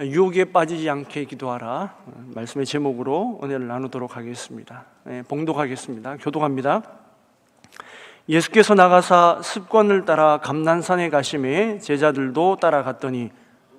유혹에 빠지지 않게 기도하라 말씀의 제목으로 은혜를 나누도록 하겠습니다. 예, 봉독하겠습니다. 교독합니다. 예수께서 나가사 습관을 따라 감난산에 가심에 제자들도 따라갔더니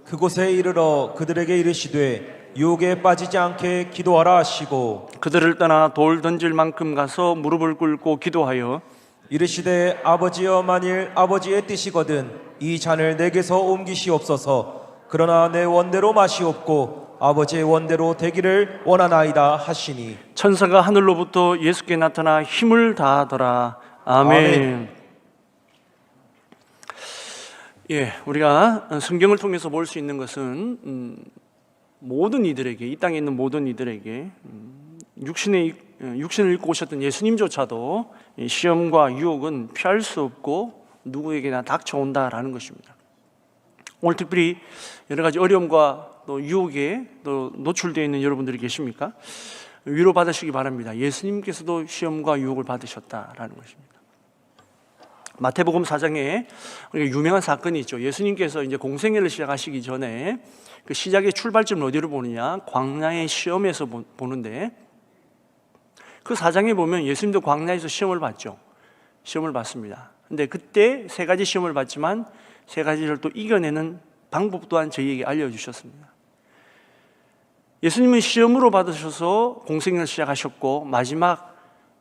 그곳에 이르러 그들에게 이르시되 유혹에 빠지지 않게 기도하라 하시고 그들을 떠나 돌 던질 만큼 가서 무릎을 꿇고 기도하여 이르시되 아버지여 만일 아버지의 뜻이거든 이 잔을 내게서 옮기시옵소서 그러나 내 원대로 마시옵고 아버지의 원대로 되기를 원하나이다 하시니 천사가 하늘로부터 예수께 나타나 힘을 다하더라. 아멘. 아멘. 예, 우리가 성경을 통해서 볼 수 있는 것은 음, 모든 이들에게 이 땅에 있는 모든 이들에게 음, 육신의 육신을 입고 오셨던 예수님조차도 이 시험과 유혹은 피할 수 없고 누구에게나 닥쳐온다라는 것입니다. 오늘 특별히 여러 가지 어려움과 또 유혹에 또 노출되어 있는 여러분들이 계십니까? 위로 받으시기 바랍니다. 예수님께서도 시험과 유혹을 받으셨다라는 것입니다. 마태복음 4장에 우리가 유명한 사건이 있죠. 예수님께서 이제 공생애를 시작하시기 전에 그 시작의 출발점을 어디로 보느냐? 광야의 시험에서 보- 보는데 그 사장에 보면 예수님도 광야에서 시험을 봤죠. 시험을 봤습니다. 근데 그때 세 가지 시험을 봤지만 세 가지를 또 이겨내는 방법 또한 저희에게 알려주셨습니다. 예수님은 시험으로 받으셔서 공생을 시작하셨고 마지막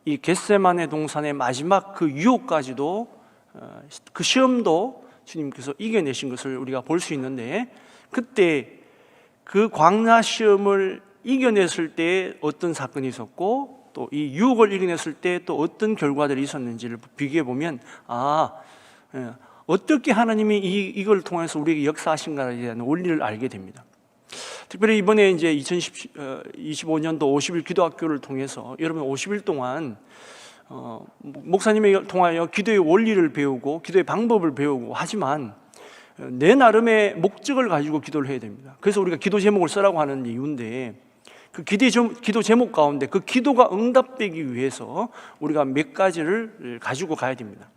이 겟세만의 동산의 마지막 그 유혹까지도 어, 그 시험도 주님께서 이겨내신 것을 우리가 볼 수 있는데 그때 그 광야 시험을 이겨냈을 때 어떤 사건이 있었고 또 이 유혹을 이겨냈을 때 또 어떤 결과들이 있었는지를 비교해 보면 아 예, 어떻게 하나님이 이, 이걸 통해서 우리에게 역사하신가에 대한 원리를 알게 됩니다. 특별히 이번에 이제 2025년도 50일 기도학교를 통해서 여러분 50일 동안 어, 목사님에 통하여 기도의 원리를 배우고 기도의 방법을 배우고 하지만 어, 내 나름의 목적을 가지고 기도를 해야 됩니다. 그래서 우리가 기도 제목을 쓰라고 하는 이유인데 그 제- 기도 제목 가운데 그 기도가 응답되기 위해서 우리가 몇 가지를 가지고 가야 됩니다.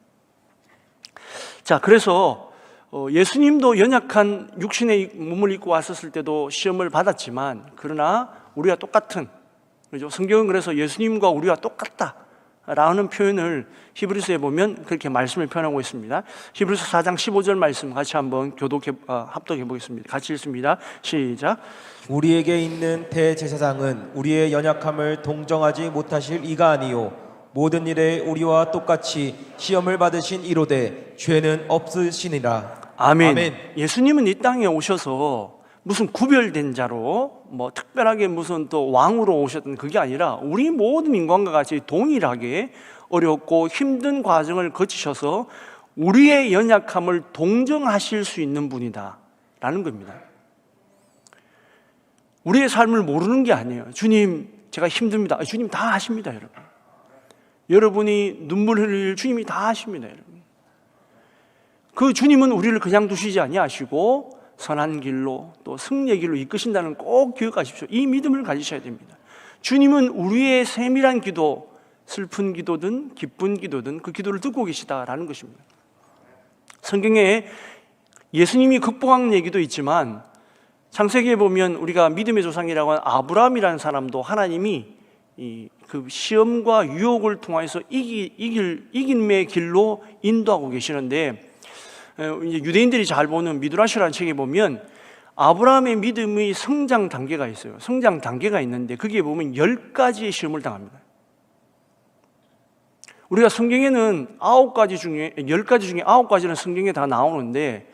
자, 그래서 어, 예수님도 연약한 육신의 몸을 입고 왔었을 때도 시험을 받았지만 그러나 우리가 똑같은 그죠? 성경은 그래서 예수님과 우리가 똑같다. 라는 표현을 히브리서에 보면 그렇게 말씀을 표현하고 있습니다. 히브리서 4장 15절 말씀 같이 한번 교독해 어, 합독해 보겠습니다. 같이 읽습니다. 시작. 우리에게 있는 대제사장은 우리의 연약함을 동정하지 못하실 이가 아니요 모든 일에 우리와 똑같이 시험을 받으신 이로되 죄는 없으시니라 아멘. 아멘. 예수님은 이 땅에 오셔서 무슨 구별된 자로 뭐 특별하게 무슨 또 왕으로 오셨던 그게 아니라 우리 모든 인간과 같이 동일하게 어렵고 힘든 과정을 거치셔서 우리의 연약함을 동정하실 수 있는 분이다 라는 겁니다. 우리의 삶을 모르는 게 아니에요. 주님, 제가 힘듭니다. 아, 주님 다 하십니다, 여러분. 여러분이 눈물 흘릴 주님이 다 하십니다, 여러분. 그 주님은 우리를 그냥 두시지 아니하시고 선한 길로 또 승리의 길로 이끄신다는 꼭 기억하십시오. 이 믿음을 가지셔야 됩니다. 주님은 우리의 세밀한 기도, 슬픈 기도든 기쁜 기도든 그 기도를 듣고 계시다라는 것입니다. 성경에 예수님이 극복한 얘기도 있지만 창세기에 보면 우리가 믿음의 조상이라고 하는 아브라함이라는 사람도 하나님이 이 그 시험과 유혹을 통해서 이기, 이길 이김의 길로 인도하고 계시는데 에, 이제 유대인들이 잘 보는 미드라시라는 책에 보면 아브라함의 믿음의 성장 단계가 있어요. 성장 단계가 있는데 거기에 보면 열 가지의 시험을 당합니다. 우리가 성경에는 아홉 가지 중에 열 가지 중에 아홉 가지는 성경에 다 나오는데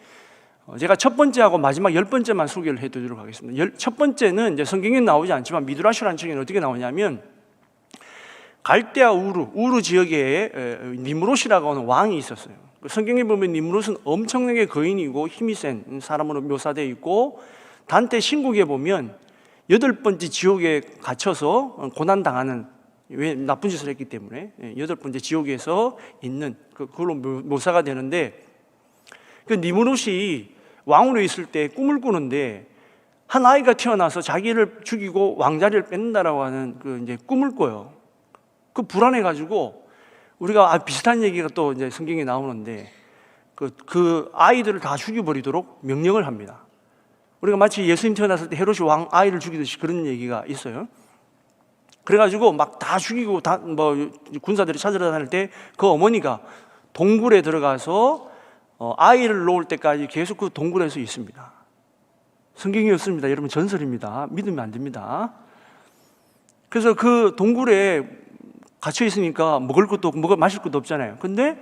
어, 제가 첫 번째하고 마지막 열 번째만 소개를 해드리도록 하겠습니다. 열, 첫 번째는 이제 성경에 나오지 않지만 미드라시라는 책에는 어떻게 나오냐면 갈대아 우르 우르 지역에 에, 니무롯이라고 하는 왕이 있었어요. 그 성경에 보면 니무롯은 엄청나게 거인이고 힘이 센 사람으로 묘사되어 있고 단테 신국에 보면 여덟 번째 지옥에 갇혀서 고난 당하는 왜 나쁜 짓을 했기 때문에 예, 여덟 번째 지옥에서 있는 그- 그걸로 묘- 묘사가 되는데 그 니무롯이 왕으로 있을 때 꿈을 꾸는데 한 아이가 태어나서 자기를 죽이고 왕자리를 뺏는다라고 하는 그 이제 꿈을 꿔요. 그 불안해 가지고 우리가 아, 비슷한 얘기가 또 이제 성경에 나오는데 그, 그 아이들을 다 죽여버리도록 명령을 합니다. 우리가 마치 예수님 태어났을 때 헤롯이 왕 아이를 죽이듯이 그런 얘기가 있어요. 그래가지고 막 다 죽이고 다 뭐 군사들이 찾으러 다닐 때 그 어머니가 동굴에 들어가서 어, 아이를 놓을 때까지 계속 그 동굴에서 있습니다. 성경이 없습니다. 여러분 전설입니다. 믿으면 안 됩니다. 그래서 그 동굴에 갇혀 있으니까 먹을 것도 없고 먹을 마실 것도 없잖아요. 근데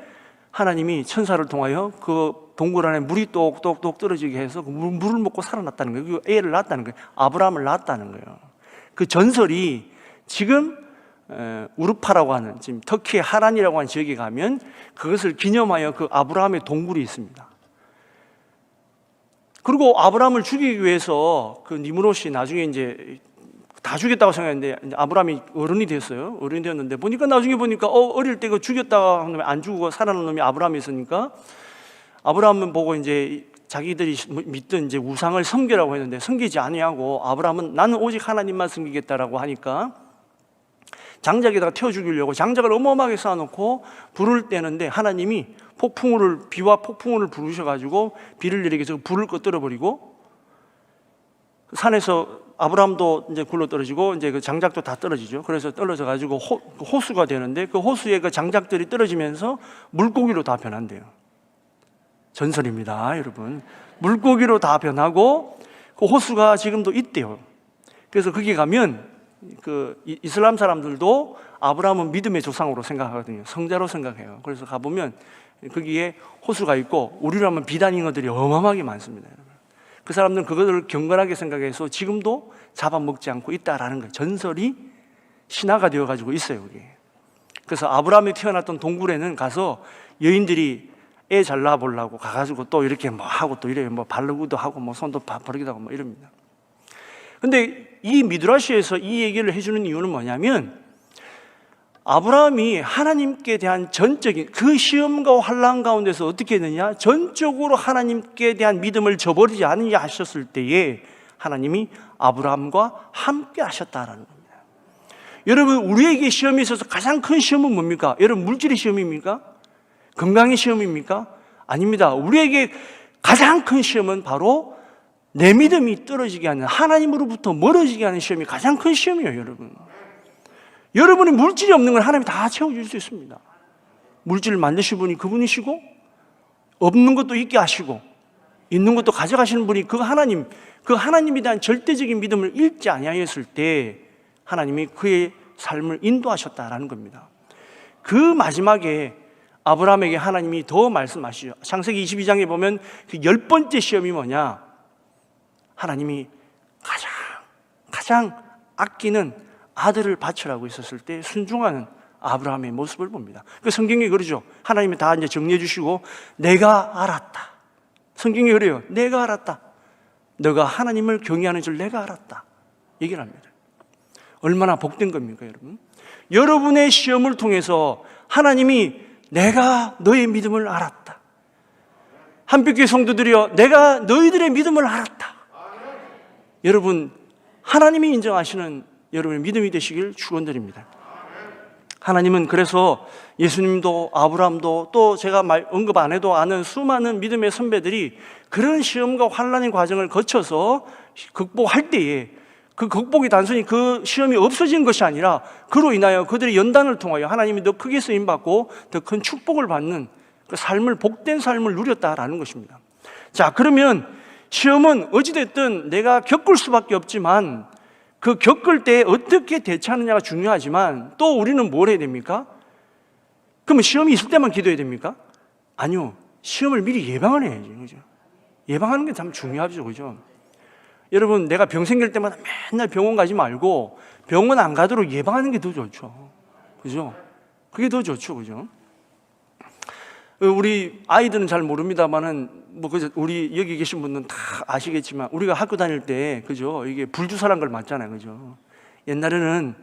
하나님이 천사를 통하여 그 동굴 안에 물이 똑똑똑 떨어지게 해서 그 물- 물을 먹고 살아났다는 거예요. 그 애를 낳았다는 거예요. 아브라함을 낳았다는 거예요. 그 전설이 지금 에, 우르파라고 하는 지금 터키의 하란이라고 하는 지역에 가면 그것을 기념하여 그 아브라함의 동굴이 있습니다. 그리고 아브라함을 죽이기 위해서 그 니무롯이 나중에 이제 다 죽였다고 생각했는데 아브라함이 어른이 됐어요. 어른이 되었는데 보니까 나중에 보니까 어, 어릴 때 그 죽였다가 한 놈이 안 죽고 살아난 놈이 아브라함이 있으니까 아브라함은 보고 이제 자기들이 믿던 이제 우상을 섬기라고 했는데 섬기지 아니하고 아브라함은 나는 오직 하나님만 섬기겠다라고 하니까 장작에다가 태워 죽이려고 장작을 어마어마하게 쌓아놓고 불을 떼는데 하나님이 폭풍우를 비와 폭풍우를 부르셔가지고 비를 내리게 해서 불을 꺼뜨려 버리고 그 산에서 아브라함도 이제 굴러 떨어지고 이제 그 장작도 다 떨어지죠. 그래서 떨어져 가지고 호, 그 호수가 되는데 그 호수에 그 장작들이 떨어지면서 물고기로 다 변한대요. 전설입니다, 여러분. 물고기로 다 변하고 그 호수가 지금도 있대요. 그래서 거기 가면 그 이- 이슬람 사람들도 아브라함은 믿음의 조상으로 생각하거든요. 성자로 생각해요. 그래서 가보면 거기에 호수가 있고 우리라면 비단잉어들이 어마어마하게 많습니다. 여러분. 그 사람들은 그것을 경건하게 생각해서 지금도 잡아먹지 않고 있다라는 거예요. 전설이 신화가 되어가지고 있어요, 여기. 그래서 아브라함이 태어났던 동굴에는 가서 여인들이 애잘 낳아보려고 가가지고 또 이렇게 뭐 하고 또 이래 뭐 바르기도 하고 뭐 손도 바- 바르기도 하고 뭐 이럽니다. 근데 이 미드라시에서 이 얘기를 해주는 이유는 뭐냐면 아브라함이 하나님께 대한 전적인 그 시험과 환란 가운데서 어떻게 했느냐 전적으로 하나님께 대한 믿음을 저버리지 않으냐 하셨을 때에 하나님이 아브라함과 함께 하셨다라는 겁니다. 여러분 우리에게 시험이 있어서 가장 큰 시험은 뭡니까? 여러분 물질의 시험입니까? 건강의 시험입니까? 아닙니다. 우리에게 가장 큰 시험은 바로 내 믿음이 떨어지게 하는 하나님으로부터 멀어지게 하는 시험이 가장 큰 시험이에요, 여러분. 여러분이 물질이 없는 걸 하나님이 다 채워줄 수 있습니다. 물질을 만드신 분이 그분이시고 없는 것도 있게 하시고 있는 것도 가져가시는 분이 그 하나님, 그 하나님에 대한 절대적인 믿음을 잃지 아니하였을 때 하나님이 그의 삶을 인도하셨다라는 겁니다. 그 마지막에 아브라함에게 하나님이 더 말씀하시죠. 창세기 22장에 보면 그 열 번째 시험이 뭐냐? 하나님이 가장 가장 아끼는 아들을 바치라고 있었을 때 순종하는 아브라함의 모습을 봅니다. 그 성경에 그러죠. 하나님이 다 이제 정리해 주시고 내가 알았다. 성경에 그래요. 내가 알았다. 너가 하나님을 경외하는 줄 내가 알았다. 얘기를 합니다. 얼마나 복된 겁니까, 여러분? 여러분의 시험을 통해서 하나님이 내가 너의 믿음을 알았다. 한빛교회 성도들이여, 내가 너희들의 믿음을 알았다. 여러분, 하나님이 인정하시는 여러분의 믿음이 되시길 축원드립니다. 하나님은 그래서 예수님도 아브라함도 또 제가 말, 언급 안 해도 아는 수많은 믿음의 선배들이 그런 시험과 환란의 과정을 거쳐서 극복할 때에 그 극복이 단순히 그 시험이 없어진 것이 아니라 그로 인하여 그들의 연단을 통하여 하나님이 더 크게 쓰임 받고 더 큰 축복을 받는 그 삶을 복된 삶을 누렸다라는 것입니다. 자, 그러면 시험은 어찌됐든 내가 겪을 수밖에 없지만 그 겪을 때 어떻게 대처하느냐가 중요하지만 또 우리는 뭘 해야 됩니까? 그러면 시험이 있을 때만 기도해야 됩니까? 아니요. 시험을 미리 예방을 해야지. 그죠? 예방하는 게 참 중요하죠. 그죠? 여러분, 내가 병 생길 때마다 맨날 병원 가지 말고 병원 안 가도록 예방하는 게 더 좋죠. 그죠? 그게 더 좋죠. 그죠? 어, 우리 아이들은 잘 모릅니다만은 뭐 그저 우리 여기 계신 분은 다 아시겠지만 우리가 학교 다닐 때 그죠? 이게 불주사란 걸 맞잖아요. 그죠? 옛날에는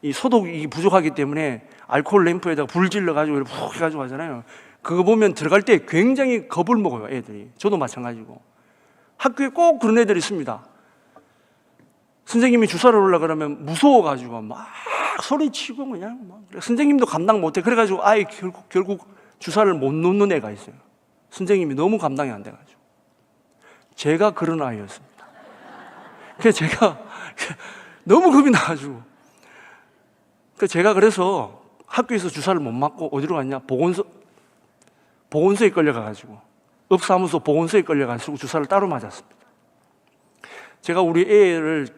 이 소독이 부족하기 때문에 알코올 램프에다가 불 질러 가지고 이렇게 푹 해가지고 하잖아요. 그거 보면 들어갈 때 굉장히 겁을 먹어요 애들이. 저도 마찬가지고. 학교에 꼭 그런 애들이 있습니다. 선생님이 주사를 올라 그러면 무서워 가지고 막 소리치고 그냥 막. 선생님도 감당 못해. 그래가지고 아예 결국 결국 주사를 못 놓는 애가 있어요. 선생님이 너무 감당이 안 돼가지고 제가 그런 아이였습니다. 그래서 제가 너무 겁이 나가지고. 그 제가 그래서 학교에서 주사를 못 맞고 어디로 갔냐? 보건소, 보건소에 끌려가가지고. 읍사무소 보건소에 끌려가지고 주사를 따로 맞았습니다. 제가 우리 애를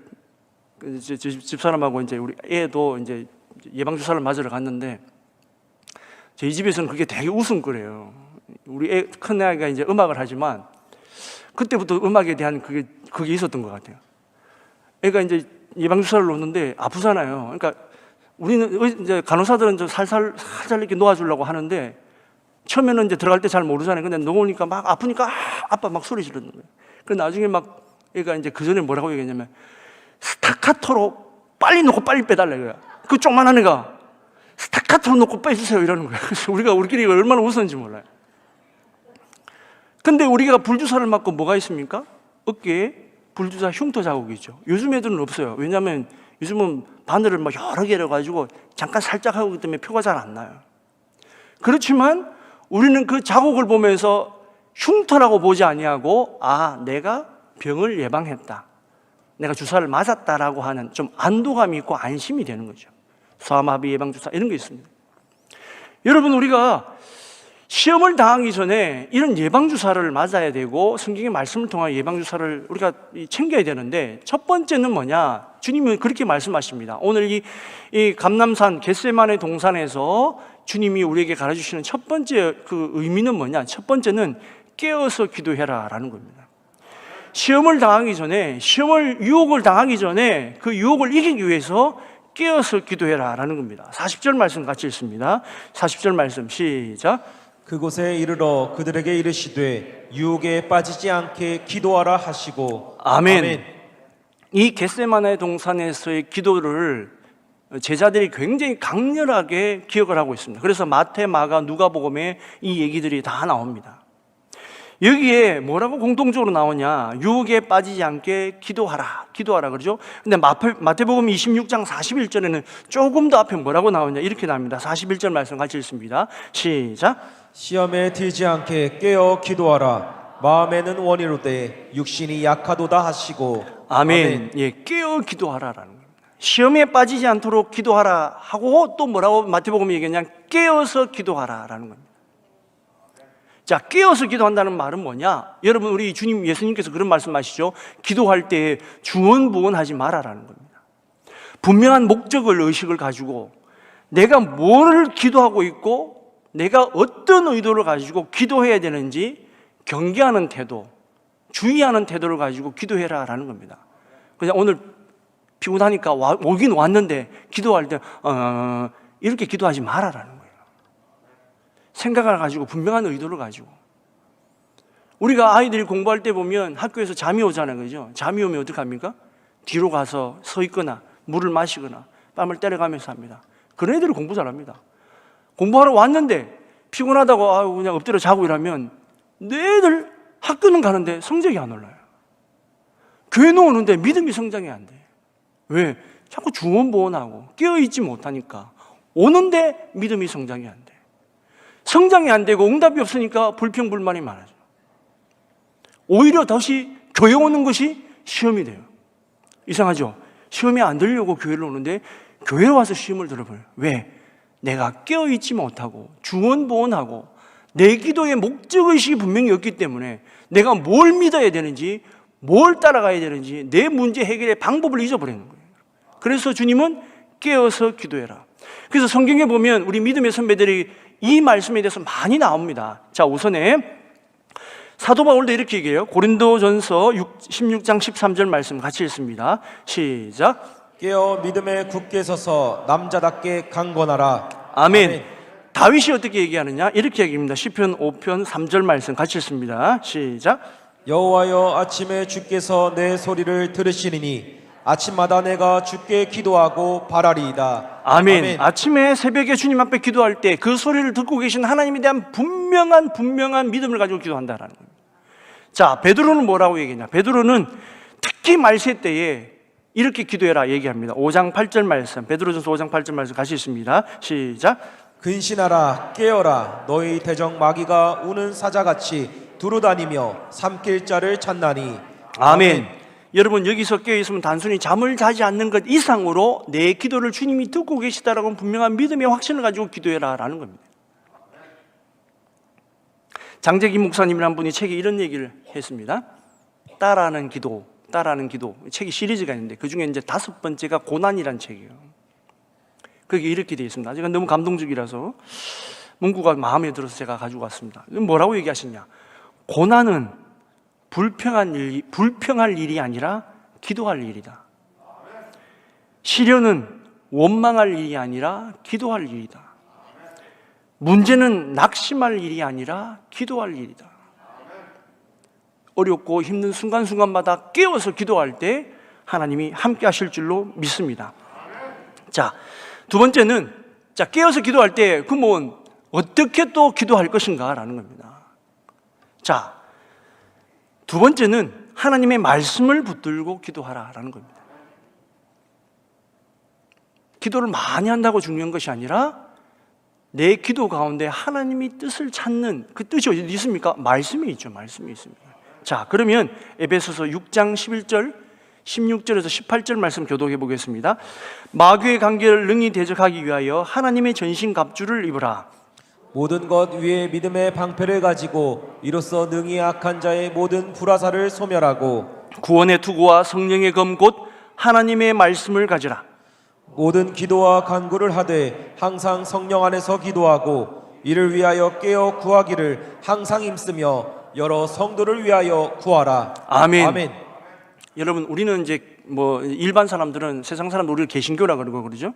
집- 집사람하고 이제 우리 애도 이제 예방 주사를 맞으러 갔는데 저희 집에서는 그게 되게 웃음거려요. 우리 애, 큰 애가 이제 음악을 하지만 그때부터 음악에 대한 그게 그게 있었던 것 같아요. 애가 이제 예방 주사를 놓는데 아프잖아요. 그러니까 우리는 의- 이제 간호사들은 좀 살살 살살 이렇게 놓아주려고 하는데 처음에는 이제 들어갈 때 잘 모르잖아요. 근데 놓으니까 막 아프니까 아, 아빠 막 소리 지르는 거예요. 그 나중에 막 애가 이제 그 전에 뭐라고 얘기했냐면 스타카토로 빨리 놓고 빨리 빼달라 이거야. 그 조그만한 애가 스타카토로 놓고 빼주세요 이러는 거야. 그래서 우리가 우리끼리 얼마나 웃었는지 몰라요. 근데 우리가 불주사를 맞고 뭐가 있습니까? 어깨에 불주사 흉터 자국이 있죠. 요즘 애들은 없어요. 왜냐하면 요즘은 바늘을 막 여러 개를 가지고 잠깐 살짝 하기 때문에 표가 잘 안 나요. 그렇지만 우리는 그 자국을 보면서 흉터라고 보지 아니하고 아 내가 병을 예방했다. 내가 주사를 맞았다라고 하는 좀 안도감이 있고 안심이 되는 거죠. 소아마비 예방 주사 이런 게 있습니다. 여러분 우리가 시험을 당하기 전에 이런 예방 주사를 맞아야 되고 성경의 말씀을 통한 예방 주사를 우리가 이 챙겨야 되는데 첫 번째는 뭐냐? 주님은 그렇게 말씀하십니다. 오늘 이, 이 감남산 겟세만의 동산에서 주님이 우리에게 가르쳐 주시는 첫 번째 그 의미는 뭐냐? 첫 번째는 깨어서 기도해라 라는 겁니다. 시험을 당하기 전에 시험을 유혹을 당하기 전에 그 유혹을 이기기 위해서 깨어서 기도해라 라는 겁니다. 40절 말씀 같이 읽습니다. 40절 말씀 시작. 그곳에 이르러 그들에게 이르시되 유혹에 빠지지 않게 기도하라 하시고 아멘. 이 겟세마네 동산에서의 기도를 제자들이 굉장히 강렬하게 기억을 하고 있습니다. 그래서 마태, 마가, 누가복음에 이 얘기들이 다 나옵니다. 여기에 뭐라고 공통적으로 나오냐? 유혹에 빠지지 않게 기도하라. 기도하라 그러죠? 근데 마태, 마태복음 26장 41절에는 조금 더 앞에 뭐라고 나오냐? 이렇게 나옵니다. 41절 말씀 같이 읽습니다. 시작. 시험에 들지 않게 깨어 기도하라 마음에는 원이로되 육신이 약하도다 하시고 아멘. 예, 깨어 기도하라라는 겁니다. 시험에 빠지지 않도록 기도하라 하고 또 뭐라고 마태복음이 얘기했냐? 깨어서 기도하라라는 겁니다. 자, 깨어서 기도한다는 말은 뭐냐? 여러분 우리 주님 예수님께서 그런 말씀하시죠. 기도할 때 중언부언하지 마라라는 겁니다. 분명한 목적을 의식을 가지고 내가 뭐를 기도하고 있고 내가 어떤 의도를 가지고 기도해야 되는지 경계하는 태도, 주의하는 태도를 가지고 기도해라 라는 겁니다. 그냥 오늘 피곤하니까 와, 오긴 왔는데 기도할 때 어, 이렇게 기도하지 말아라는 거예요. 생각을 가지고 분명한 의도를 가지고 우리가 아이들이 공부할 때 보면 학교에서 잠이 오잖아요, 그죠? 잠이 오면 어떻게 합니까? 뒤로 가서 서 있거나 물을 마시거나 땀을 때려가면서 합니다. 그런 애들이 공부 잘합니다. 공부하러 왔는데 피곤하다고 아유 그냥 엎드려 자고 이러면 애들 학교는 가는데 성적이 안 올라요. 교회는 오는데 믿음이 성장이 안 돼. 왜? 자꾸 중원보원하고 깨어있지 못하니까 오는데 믿음이 성장이 안 돼. 성장이 안 되고 응답이 없으니까 불평불만이 많아져. 오히려 다시 교회 오는 것이 시험이 돼요. 이상하죠? 시험이 안 들려고 교회를 오는데 교회 와서 시험을 들어버려요. 왜? 내가 깨어있지 못하고 중원보원하고 내 기도의 목적의식이 분명히 없기 때문에 내가 뭘 믿어야 되는지 뭘 따라가야 되는지 내 문제 해결의 방법을 잊어버리는 거예요. 그래서 주님은 깨어서 기도해라. 그래서 성경에 보면 우리 믿음의 선배들이 이 말씀에 대해서 많이 나옵니다. 자, 우선에 사도 바울도 이렇게 얘기해요. 고린도전서 16장 13절 말씀 같이 읽습니다. 시작. 깨어 믿음에 굳게 서서 남자답게 강건하라 아멘. 다윗이 어떻게 얘기하느냐? 이렇게 얘기합니다. 시편 5편 3절 말씀 같이 읽습니다. 시작. 여호와여 아침에 주께서 내 소리를 들으시리니 아침마다 내가 주께 기도하고 바라리이다 아멘. 아침에 새벽에 주님 앞에 기도할 때 그 소리를 듣고 계신 하나님에 대한 분명한 분명한 믿음을 가지고 기도한다라는 겁니다. 자, 베드로는 뭐라고 얘기했냐? 베드로는 특히 말세 때에 이렇게 기도해라 얘기합니다. 5장 8절 말씀. 베드로전서 5장 8절 말씀 같이 있습니다. 시작. 근신하라 깨어라 너희 대적 마귀가 우는 사자같이 두루다니며 삼킬 자를 찾나니 아멘. 여러분 여기서 깨어 있으면 단순히 잠을 자지 않는 것 이상으로 내 기도를 주님이 듣고 계시다라고 분명한 믿음의 확신을 가지고 기도해라라는 겁니다. 장재기 목사님이라는 분이 책에 이런 얘기를 했습니다. 따라하는 기도, 따라하는 기도. 책이 시리즈가 있는데 그 중에 이제 다섯 번째가 고난이란 책이에요. 그게 이렇게 되어 있습니다. 제가 너무 감동적이라서 문구가 마음에 들어서 제가 가지고 왔습니다. 뭐라고 얘기하시냐? 고난은 불평한 일이, 불평할 일이 아니라 기도할 일이다. 시련은 원망할 일이 아니라 기도할 일이다. 문제는 낙심할 일이 아니라 기도할 일이다. 어렵고 힘든 순간순간마다 깨어서 기도할 때 하나님이 함께 하실 줄로 믿습니다. 자, 두 번째는 자, 깨어서 기도할 때 그러면 어떻게 또 기도할 것인가 라는 겁니다. 자, 두 번째는 하나님의 말씀을 붙들고 기도하라라는 겁니다. 기도를 많이 한다고 중요한 것이 아니라 내 기도 가운데 하나님이 뜻을 찾는 그 뜻이 어디 있습니까? 말씀이 있죠. 말씀이 있습니다. 자, 그러면 에베소서 6장 11절 16절에서 18절 말씀 교독해 보겠습니다. 마귀의 관계를 능히 대적하기 위하여 하나님의 전신 갑주를 입으라. 모든 것 위에 믿음의 방패를 가지고 이로써 능히 악한 자의 모든 불화살을 소멸하고 구원의 투구와 성령의 검 곧 하나님의 말씀을 가지라. 모든 기도와 간구를 하되 항상 성령 안에서 기도하고 이를 위하여 깨어 구하기를 항상 힘쓰며 여러 성도를 위하여 구하라. 아멘. 아멘. 여러분 우리는 이제 뭐 일반 사람들은 세상 사람들 우리를 개신교라 그러고 그러죠.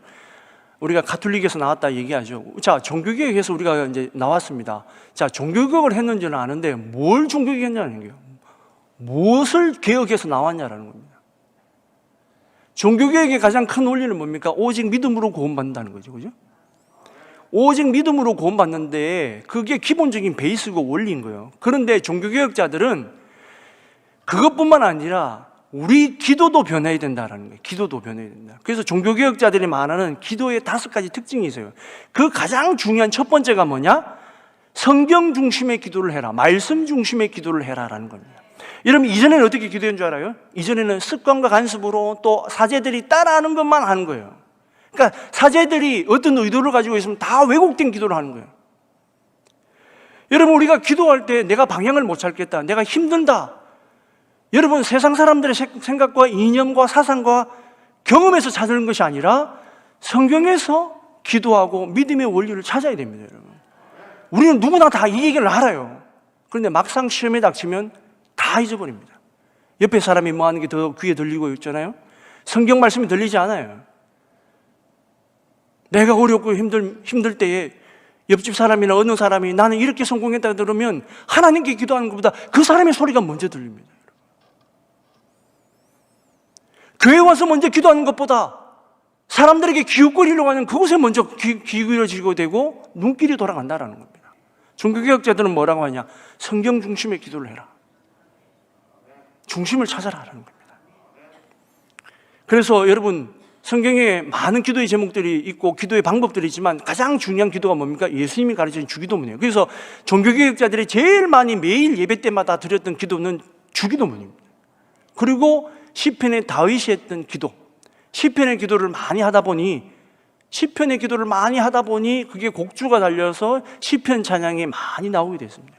우리가 가톨릭에서 나왔다 얘기하죠. 자, 종교개혁에서 우리가 이제 나왔습니다. 자, 종교개혁을 했는지는 아는데 뭘 종교개혁했냐는 거예요. 무엇을 개혁해서 나왔냐라는 겁니다. 종교개혁의 가장 큰 원리는 뭡니까? 오직 믿음으로 구원받는다는 거죠. 그죠? 오직 믿음으로 구원받는데 그게 기본적인 베이스고 원리인 거예요. 그런데 종교개혁자들은 그것뿐만 아니라 우리 기도도 변해야 된다라는 거예요. 기도도 변해야 된다. 그래서 종교개혁자들이 말하는 기도의 다섯 가지 특징이 있어요. 그 가장 중요한 첫 번째가 뭐냐? 성경 중심의 기도를 해라. 말씀 중심의 기도를 해라라는 겁니다. 여러분 이전에는 어떻게 기도한 줄 알아요? 이전에는 습관과 간섭으로 또 사제들이 따라하는 것만 하는 거예요. 그러니까 사제들이 어떤 의도를 가지고 있으면 다 왜곡된 기도를 하는 거예요. 여러분 우리가 기도할 때 내가 방향을 못 찾겠다. 내가 힘든다. 여러분 세상 사람들의 생- 생각과 이념과 사상과 경험에서 찾는 것이 아니라 성경에서 기도하고 믿음의 원리를 찾아야 됩니다, 여러분. 우리는 누구나 다 이 얘기를 알아요. 그런데 막상 시험에 닥치면 다 잊어버립니다. 옆에 사람이 뭐 하는 게 더 귀에 들리고 있잖아요. 성경 말씀이 들리지 않아요. 내가 어렵고 힘들, 힘들 때에 옆집 사람이나 어느 사람이 나는 이렇게 성공했다 들으면 하나님께 기도하는 것보다 그 사람의 소리가 먼저 들립니다. 교회 와서 먼저 기도하는 것보다 사람들에게 기웃거리려고 하는 그곳에 먼저 귀, 귀 기울여지고 되고 눈길이 돌아간다라는 겁니다. 종교개혁자들은 뭐라고 하냐? 성경 중심의 기도를 해라. 중심을 찾아라라는 겁니다. 그래서 여러분 성경에 많은 기도의 제목들이 있고 기도의 방법들이 있지만 가장 중요한 기도가 뭡니까? 예수님이 가르치는 주기도문이에요. 그래서 종교개혁자들이 제일 많이 매일 예배 때마다 드렸던 기도는 주기도문입니다. 그리고 시편의 다윗이 했던 기도, 시편의 기도를 많이 하다 보니 시편의 기도를 많이 하다 보니 그게 곡주가 달려서 시편 찬양이 많이 나오게 됐습니다.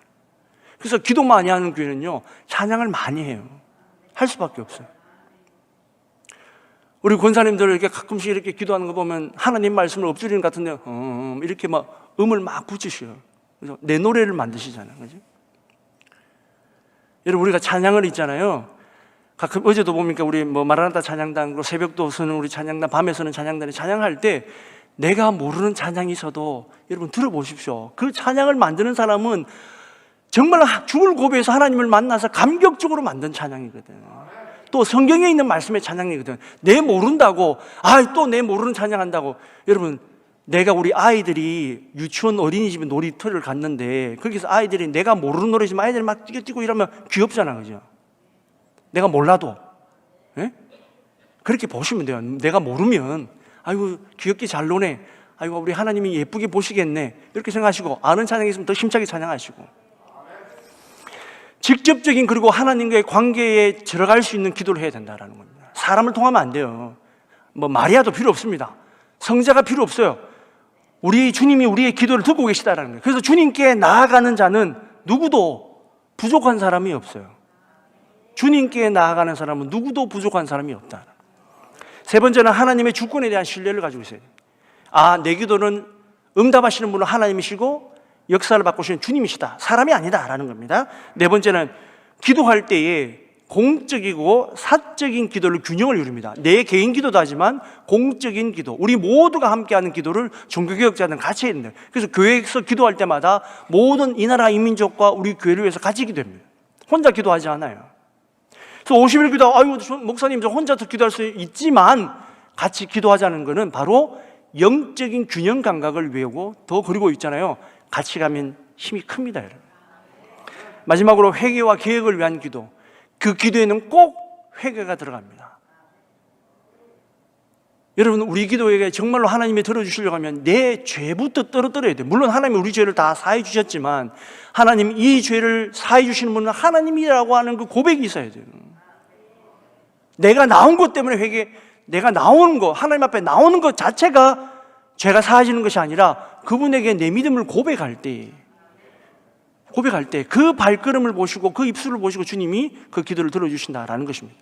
그래서 기도 많이 하는 교회는요 찬양을 많이 해요. 할 수밖에 없어요. 우리 권사님들 이렇게 가끔씩 이렇게 기도하는 거 보면 하나님 말씀을 엎드리는 것 같은데 음, 이렇게 막 음을 막 붙이셔요. 그래서 내 노래를 만드시잖아요. 그죠? 여러분 우리가 찬양을 있잖아요. 가끔 어제도 보니까 우리 뭐 마라나타 찬양단 그리고 새벽도 서는 우리 찬양단 밤에 서는 찬양단이 찬양할 때 내가 모르는 찬양이 있어도 여러분 들어보십시오. 그 찬양을 만드는 사람은 정말 죽을 고비에서 하나님을 만나서 감격적으로 만든 찬양이거든. 또 성경에 있는 말씀의 찬양이거든. 내 모른다고, 아, 또 내 모르는 찬양한다고. 여러분, 내가 우리 아이들이 유치원 어린이집에 놀이터를 갔는데, 거기서 아이들이 내가 모르는 노래지만 아이들이 막 뛰어뛰고 이러면 귀엽잖아, 그죠? 내가 몰라도. 예? 그렇게 보시면 돼요. 내가 모르면, 아이고, 귀엽게 잘 노네. 아이고, 우리 하나님이 예쁘게 보시겠네. 이렇게 생각하시고, 아는 찬양이 있으면 더 힘차게 찬양하시고. 직접적인 그리고 하나님과의 관계에 들어갈 수 있는 기도를 해야 된다라는 겁니다. 사람을 통하면 안 돼요. 뭐 마리아도 필요 없습니다. 성자가 필요 없어요. 우리 주님이 우리의 기도를 듣고 계시다라는 거예요. 그래서 주님께 나아가는 자는 누구도 부족한 사람이 없어요. 주님께 나아가는 사람은 누구도 부족한 사람이 없다. 세 번째는 하나님의 주권에 대한 신뢰를 가지고 있어야 돼요. 아, 내 기도는 응답하시는 분은 하나님이시고 역사를 바꾸시는 주님이시다. 사람이 아니다 라는 겁니다. 네 번째는 기도할 때에 공적이고 사적인 기도를 균형을 이룹니다. 내 개인 기도도 하지만 공적인 기도, 우리 모두가 함께하는 기도를 종교개혁자는 같이 된다. 그래서 교회에서 기도할 때마다 모든 이 나라 이민족과 우리 교회를 위해서 같이 기도합니다. 혼자 기도하지 않아요. 그래서 50일 기도, 아유, 저 목사님, 저 혼자서 기도할 수 있지만 같이 기도하자는 것은 바로 영적인 균형 감각을 외우고 더 그리고 있잖아요. 같이 가면 힘이 큽니다, 여러분. 마지막으로 회개와 계획을 위한 기도. 그 기도에는 꼭 회개가 들어갑니다. 여러분, 우리 기도에게 정말로 하나님이 들어주시려고 하면 내 죄부터 떨어뜨려야 돼요. 물론 하나님이 우리 죄를 다 사해 주셨지만 하나님 이 죄를 사해 주시는 분은 하나님이라고 하는 그 고백이 있어야 돼요. 내가 나온 것 때문에 회개, 내가 나오는 거, 하나님 앞에 나오는 것 자체가 죄가 사해지는 것이 아니라 그분에게 내 믿음을 고백할 때, 고백할 때 그 발걸음을 보시고 그 입술을 보시고 주님이 그 기도를 들어주신다라는 것입니다.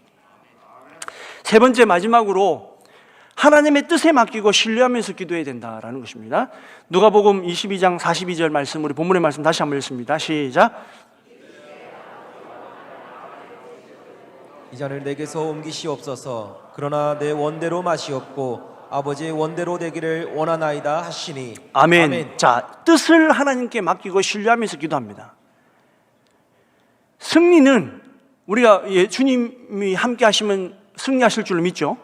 세 번째 마지막으로 하나님의 뜻에 맡기고 신뢰하면서 기도해야 된다라는 것입니다. 누가복음 22장 42절 말씀 우리 본문의 말씀 다시 한번 읽습니다. 시작. 이 잔을 내게서 옮기시옵소서. 그러나 내 원대로 마시옵고 아버지의 원대로 되기를 원하나이다 하시니 아멘. 자, 뜻을 하나님께 맡기고 신뢰하면서 기도합니다. 승리는 우리가 예, 주님이 함께 하시면 승리하실 줄로 믿죠?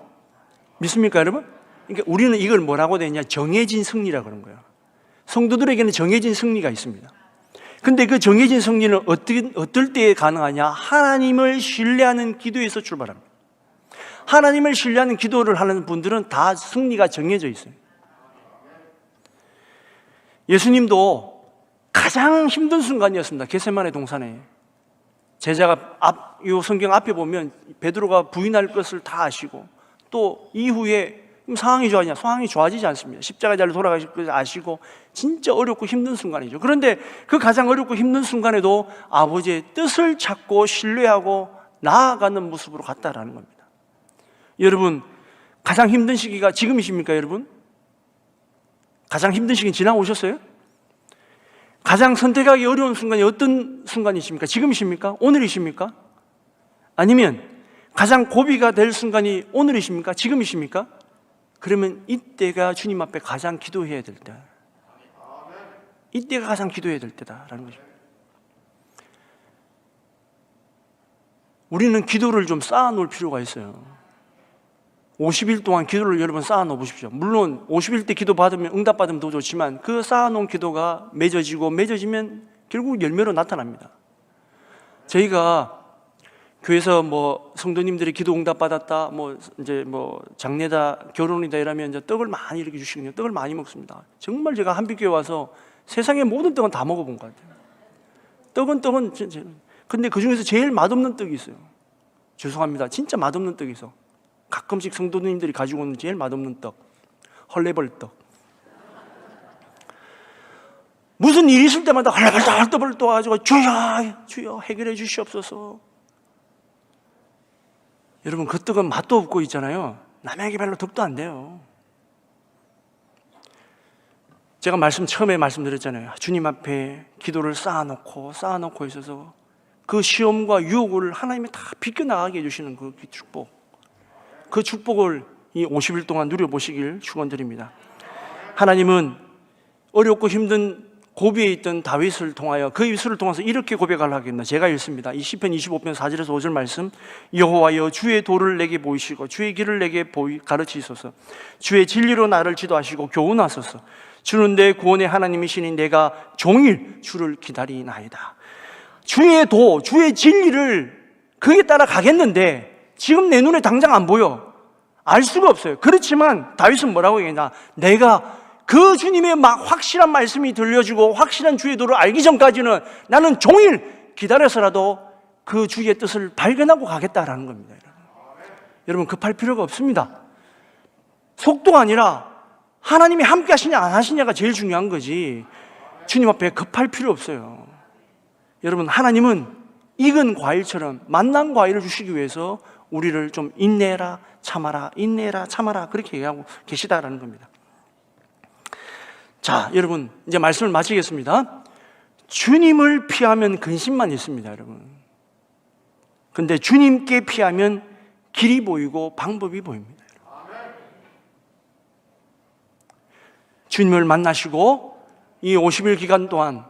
믿습니까, 여러분? 그러니까 우리는 이걸 뭐라고 되냐? 정해진 승리라 그런 거예요. 성도들에게는 정해진 승리가 있습니다. 근데 그 정해진 승리는 어떻게, 어떨 때에 가능하냐? 하나님을 신뢰하는 기도에서 출발합니다. 하나님을 신뢰하는 기도를 하는 분들은 다 승리가 정해져 있어요. 예수님도 가장 힘든 순간이었습니다. 겟세만의 동산에. 제자가 앞, 이 성경 앞에 보면 베드로가 부인할 것을 다 아시고 또 이후에 상황이 좋아지냐? 상황이 좋아지지 않습니다. 십자가 자를 돌아가실 것을 아시고 진짜 어렵고 힘든 순간이죠. 그런데 그 가장 어렵고 힘든 순간에도 아버지의 뜻을 찾고 신뢰하고 나아가는 모습으로 갔다라는 겁니다. 여러분, 가장 힘든 시기가 지금이십니까, 여러분? 가장 힘든 시기 지나오셨어요? 가장 선택하기 어려운 순간이 어떤 순간이십니까? 지금이십니까? 오늘이십니까? 아니면 가장 고비가 될 순간이 오늘이십니까? 지금이십니까? 그러면 이때가 주님 앞에 가장 기도해야 될 때. 이때가 가장 기도해야 될 때다라는 것입니다. 우리는 기도를 좀 쌓아 놓을 필요가 있어요. 50일 동안 기도를 여러분 쌓아놓어 보십시오. 물론 50일 때 기도 받으면 응답 받으면 더 좋지만 그 쌓아 놓은 기도가 맺어지고 맺어지면 결국 열매로 나타납니다. 저희가 교회에서 뭐 성도님들이 기도 응답 받았다, 뭐 이제 뭐 장례다, 결혼이다 이러면 이제 떡을 많이 이렇게 주시거든요. 떡을 많이 먹습니다. 정말 제가 한빛교회 와서 세상의 모든 떡은 다 먹어본 것 같아요. 떡은 떡은 진짜. 근데 그 중에서 제일 맛없는 떡이 있어요. 죄송합니다. 진짜 맛없는 떡이 있어. 가끔씩 성도님들이 가지고 오는 제일 맛없는 떡, 헐레벌 떡. 무슨 일이 있을 때마다 헐레벌떡 헐레벌떡 와가지고 주여 주여 해결해 주시옵소서. 여러분 그 떡은 맛도 없고 있잖아요. 남에게 별로 덕도 안 돼요. 제가 말씀 처음에 말씀드렸잖아요. 주님 앞에 기도를 쌓아놓고 쌓아놓고 있어서 그 시험과 유혹을 하나님이 다 비껴 나가게 해주시는 그 축복. 그 축복을 이 50일 동안 누려 보시길 축원드립니다. 하나님은 어렵고 힘든 고비에 있던 다윗을 통하여 그 입술을 통해서 이렇게 고백을 하겠나 제가 읽습니다. 이 시편 25편 4절에서 5절 말씀 여호와여 주의 도를 내게 보이시고 주의 길을 내게 가르치소서 주의 진리로 나를 지도하시고 교훈하소서 주는 내 구원의 하나님이시니 내가 종일 주를 기다리나이다. 주의 도, 주의 진리를 그에 따라 가겠는데 지금 내 눈에 당장 안 보여. 알 수가 없어요. 그렇지만 다윗은 뭐라고 얘기했냐? 내가 그 주님의 막 확실한 말씀이 들려주고 확실한 주의 도를 알기 전까지는 나는 종일 기다려서라도 그 주의 뜻을 발견하고 가겠다라는 겁니다. 여러분. 급할 필요가 없습니다. 속도가 아니라 하나님이 함께 하시냐 안 하시냐가 제일 중요한 거지. 주님 앞에 급할 필요 없어요. 여러분 하나님은 익은 과일처럼 만난 과일을 주시기 위해서 우리를 좀 인내라 참아라 인내라 참아라 그렇게 얘기하고 계시다라는 겁니다. 자, 여러분 이제 말씀을 마치겠습니다. 주님을 피하면 근심만 있습니다, 여러분. 근데 주님께 피하면 길이 보이고 방법이 보입니다. 주님을 만나시고 이 50일 기간 동안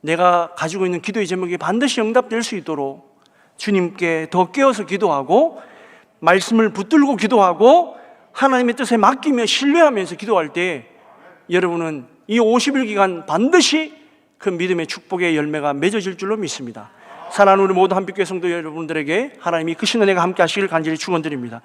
내가 가지고 있는 기도의 제목이 반드시 응답될 수 있도록 주님께 더 깨어서 기도하고 말씀을 붙들고 기도하고 하나님의 뜻에 맡기며 신뢰하면서 기도할 때 여러분은 이 50일 기간 반드시 그 믿음의 축복의 열매가 맺어질 줄로 믿습니다. 사랑하는 우리 모든 한빛교회 성도 여러분들에게 하나님이 크신 은혜가 함께 하시길 간절히 축원드립니다.